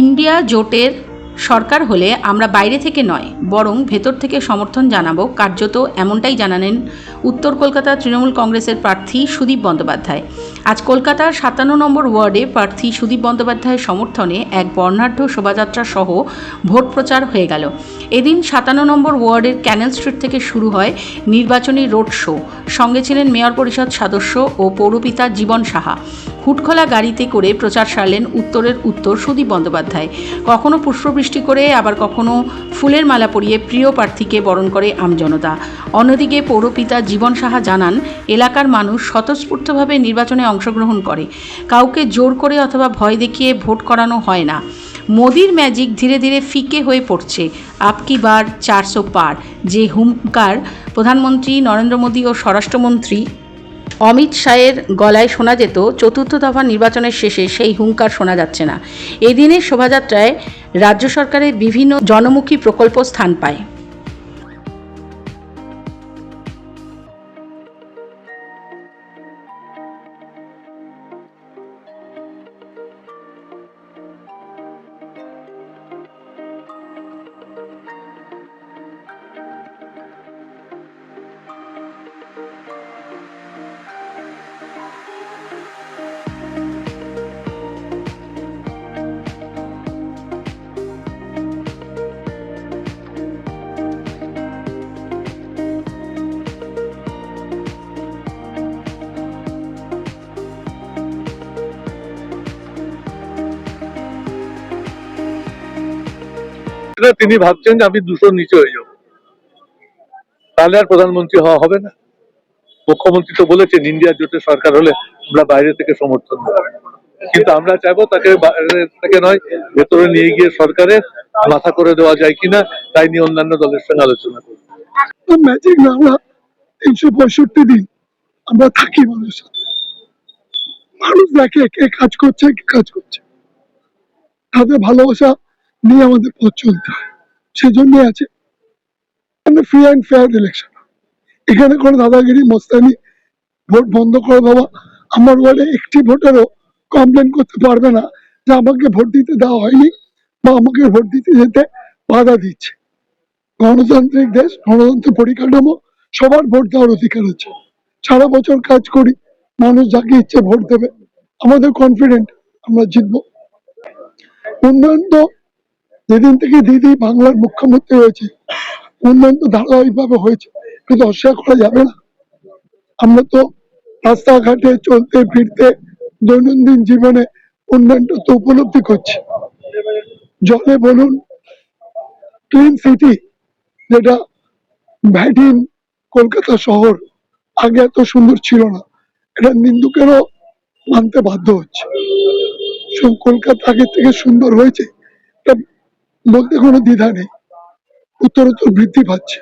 India জোটের সরকার হলে আমরা বাইরে থেকে নয়, বরং ভেতর থেকে সমর্থন জানাব। কার্যত এমনটাই জানালেন উত্তর কলকাতা তৃণমূল কংগ্রেসের প্রার্থী সুদীপ বন্দ্যোপাধ্যায়। আজ কলকাতার সাতান্ন নম্বর ওয়ার্ডে প্রার্থী সুদীপ বন্দ্যোপাধ্যায়ের সমর্থনে এক বর্ণাঢ্য শোভাযাত্রা সহ ভোট প্রচার হয়ে গেল। এদিন সাতান্ন নম্বর ওয়ার্ডের ক্যানেল স্ট্রিট থেকে শুরু হয় নির্বাচনী রোড শো। সঙ্গে ছিলেন মেয়র পরিষদ সদস্য ও পৌরপিতা জীবন সাহা। হুটখোলা গাড়িতে করে প্রচার সারলেন উত্তরের উত্তর সুদীপ বন্দ্যোপাধ্যায়। কখনো পুষ্পবৃষ্টি করে, আবার কখনো ফুলের মালা পরিয়ে প্রিয় প্রার্থীকে বরণ করে আমজনতা অন্যদিকে পৌরপিতা জীবন সাহা জানান, এলাকার মানুষ স্বতঃস্ফূর্তভাবে নির্বাচনে অংশগ্রহণ করে। কাউকে জোর করে অথবা ভয় দেখিয়ে ভোট করানো হয় না। মোদির ম্যাজিক ধীরে ধীরে ফিকে হয়ে পড়ছে। আপকি বার চারশো পার। যে হুঙ্কার প্রধানমন্ত্রী নরেন্দ্র মোদী ও স্বরাষ্ট্রমন্ত্রী অমিত শাহের গলায় শোনা যেত, চতুর্থ দফা নির্বাচনের শেষে সেই হুঙ্কার শোনা যাচ্ছে না। এদিনের শোভাযাত্রায় রাজ্য সরকারের বিভিন্ন জনমুখী প্রকল্প স্থান পায়। না তিনি ভাবছেন যে আমি দুশোর নিচে হয়ে যাব। তাহলে আর প্রধানমন্ত্রী হওয়া হবে না। মুখ্যমন্ত্রী তো বলেছেন ইন্ডিয়া জোটের সরকার হলে আমরা বাইরে থেকে সমর্থন দেবো। কিন্তু আমরা চাইব তাকে বাইরে থেকে নয়, ভেতরে নিয়ে গিয়ে সরকারের মাথা করে দেওয়া যায় কিনা, তাই নিয়ে অন্যান্য দলের সঙ্গে আলোচনা করব। ম্যাজিক না তিনশো পঁয়ষট্টি দিন আমরা থাকি মানুষের সাথে। মানুষ দেখে কে কাজ করছে, কে কাজ করছে। তাদের ভালোবাসা নিয়ে আমাদের পথ চলতে হয়। সেজন্য আছে ফ্রি অ্যান্ড ফেয়ার ইলেকশন এখানে কোনো দাদাগিরি, মস্তানি, ভোট বন্ধ করে দেওয়া। আমার ওয়ার্ডে একটি ভোটারও কমপ্লেন করতে পারবে না যে আমাকে ভোট দিতে দেওয়া হয়নি বা আমাকে ভোট দিতে যেতে বাধা দিচ্ছে। গণতান্ত্রিক দেশ, গণতন্ত্র পরিকাঠামো, সবার ভোট দেওয়ার অধিকার আছে। সারা বছর কাজ করি, মানুষ যাকে ইচ্ছে ভোট দেবে, আমাদের কনফিডেন্ট আমরা জিতবো। উন্নয়ন তো যেদিন থেকে দিদি বাংলার মুখ্যমন্ত্রী হয়েছে, উন্নয়ন তো ধারাবাহিকভাবে হয়েছে, কিন্তু অস্বীকার করা যাবে না। আমরা তো রাস্তাঘাটে চলতে, ফিরতে, দৈনন্দিন জীবনে উন্নয়নটা তো উপলব্ধি করছি। জলে বলুন ক্লিন সিটি যেটা ভ্যাটিন কলকাতা শহর আগে এত সুন্দর ছিল না, এটা নিন্দুকেরও মানতে বাধ্য হচ্ছে। কলকাতা আগের থেকে সুন্দর হয়েছে বলতে কোনো দ্বিধা নেই। উত্তর উত্তর বৃদ্ধি পাচ্ছে।